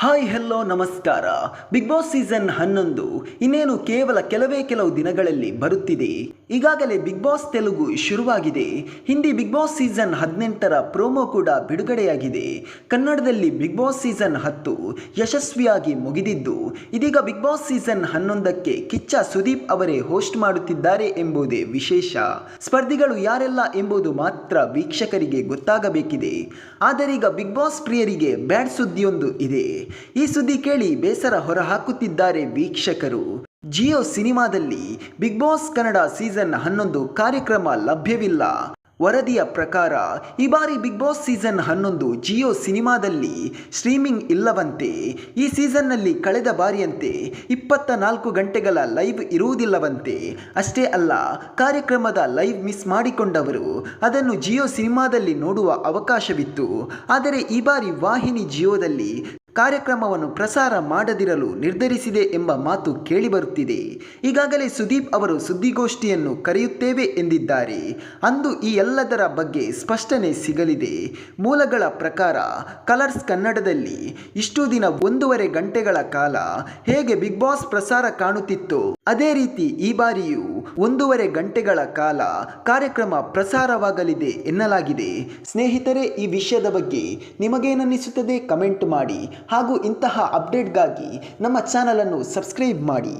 Hi hello ನಮಸ್ಕಾರ. Bigg Boss season ಹನ್ನೊಂದು. ಇನ್ನೇನು ಕೇವಲ ಕೆಲವೇ ಕೆಲವು ದಿನಗಳಲ್ಲಿ ಬರುತ್ತಿದೆ. ಈಗಾಗಲೇ ಬಿಗ್ ಬಾಸ್ ತೆಲುಗು ಶುರುವಾಗಿದೆ. ಹಿಂದಿ ಬಿಗ್ ಬಾಸ್ ಸೀಸನ್ ಹದಿನೆಂಟರ ಪ್ರೋಮೋ ಕೂಡ ಬಿಡುಗಡೆಯಾಗಿದೆ. ಕನ್ನಡದಲ್ಲಿ ಬಿಗ್ ಬಾಸ್ ಸೀಸನ್ ಹತ್ತು ಯಶಸ್ವಿಯಾಗಿ ಮುಗಿದಿದ್ದು, ಇದೀಗ ಬಿಗ್ ಬಾಸ್ ಸೀಸನ್ ಹನ್ನೊಂದಕ್ಕೆ ಕಿಚ್ಚ ಸುದೀಪ್ ಅವರೇ ಹೋಸ್ಟ್ ಮಾಡುತ್ತಿದ್ದಾರೆ ಎಂಬುದೇ ವಿಶೇಷ. ಸ್ಪರ್ಧಿಗಳು ಯಾರೆಲ್ಲ ಎಂಬುದು ಮಾತ್ರ ವೀಕ್ಷಕರಿಗೆ ಗೊತ್ತಾಗಬೇಕಿದೆ. ಆದರೀಗ ಬಿಗ್ ಬಾಸ್ ಪ್ರಿಯರಿಗೆ ಬ್ಯಾಡ್ ಸುದ್ದಿಯೊಂದು ಇದೆ. ಈ ಸುದ್ದಿ ಕೇಳಿ ಬೇಸರ ಹೊರಹಾಕುತ್ತಿದ್ದಾರೆ ವೀಕ್ಷಕರು. ಜಿಯೋ ಸಿನಿಮಾದಲ್ಲಿ ಬಿಗ್ ಬಾಸ್ ಕನ್ನಡ ಸೀಸನ್ ಹನ್ನೊಂದು ಕಾರ್ಯಕ್ರಮ ಲಭ್ಯವಿಲ್ಲ. ವರದಿಯ ಪ್ರಕಾರ, ಈ ಬಾರಿ ಬಿಗ್ ಬಾಸ್ ಸೀಸನ್ ಹನ್ನೊಂದು ಜಿಯೋ ಸಿನಿಮಾದಲ್ಲಿ ಸ್ಟ್ರೀಮಿಂಗ್ ಇಲ್ಲವಂತೆ, ಈ ಸೀಸನ್ನಲ್ಲಿ ಕಳೆದ ಬಾರಿಯಂತೆ ಇಪ್ಪತ್ತ ನಾಲ್ಕು ಗಂಟೆಗಳ ಲೈವ್ ಇರುವುದಿಲ್ಲವಂತೆ. ಅಷ್ಟೇ ಅಲ್ಲ, ಕಾರ್ಯಕ್ರಮದ ಲೈವ್ ಮಿಸ್ ಮಾಡಿಕೊಂಡವರು, ಅದನ್ನು ಜಿಯೋ ಸಿನಿಮಾದಲ್ಲಿ ನೋಡುವ ಅವಕಾಶವಿತ್ತು. ಆದರೆ ಈ ಬಾರಿ ವಾಹಿನಿ ಜಿಯೋದಲ್ಲಿ ಕಾರ್ಯಕ್ರಮವನ್ನು ಪ್ರಸಾರ ಮಾಡದಿರಲು ನಿರ್ಧರಿಸಿದೆ ಎಂಬ ಮಾತು ಕೇಳಿಬರುತ್ತಿದೆ ಈಗಾಗಲೇ ಸುದೀಪ್ ಅವರು ಸುದ್ದಿಗೋಷ್ಠಿಯನ್ನು ಕರೆಯುತ್ತೇವೆ ಎಂದಿದ್ದಾರೆ. ಅಂದು ಈ ಎಲ್ಲದರ ಬಗ್ಗೆ ಸ್ಪಷ್ಟನೆ ಸಿಗಲಿದೆ. ಮೂಲಗಳ ಪ್ರಕಾರ, ಕಲರ್ಸ್ ಕನ್ನಡದಲ್ಲಿ ಇಷ್ಟು ದಿನ ಒಂದೂವರೆ ಗಂಟೆಗಳ ಕಾಲ ಹೇಗೆ ಬಿಗ್ ಬಾಸ್ ಪ್ರಸಾರ ಕಾಣುತ್ತಿತ್ತು, ಅದೇ ರೀತಿ ಈ ಬಾರಿಯೂ ಒಂದೂವರೆ ಗಂಟೆಗಳ ಕಾಲ ಕಾರ್ಯಕ್ರಮ ಪ್ರಸಾರವಾಗಲಿದೆ ಎನ್ನಲಾಗಿದೆ. ಸ್ನೇಹಿತರೆ, ಈ ವಿಷಯದ ಬಗ್ಗೆ ನಿಮಗೇನನ್ನಿಸುತ್ತದೆ ಕಮೆಂಟ್ ಮಾಡಿ ಹಾಗೂ ಇಂತಹ ಅಪ್ಡೇಟ್ಗಾಗಿ ನಮ್ಮ ಚಾನಲನ್ನು ಸಬ್ಸ್ಕ್ರೈಬ್ ಮಾಡಿ.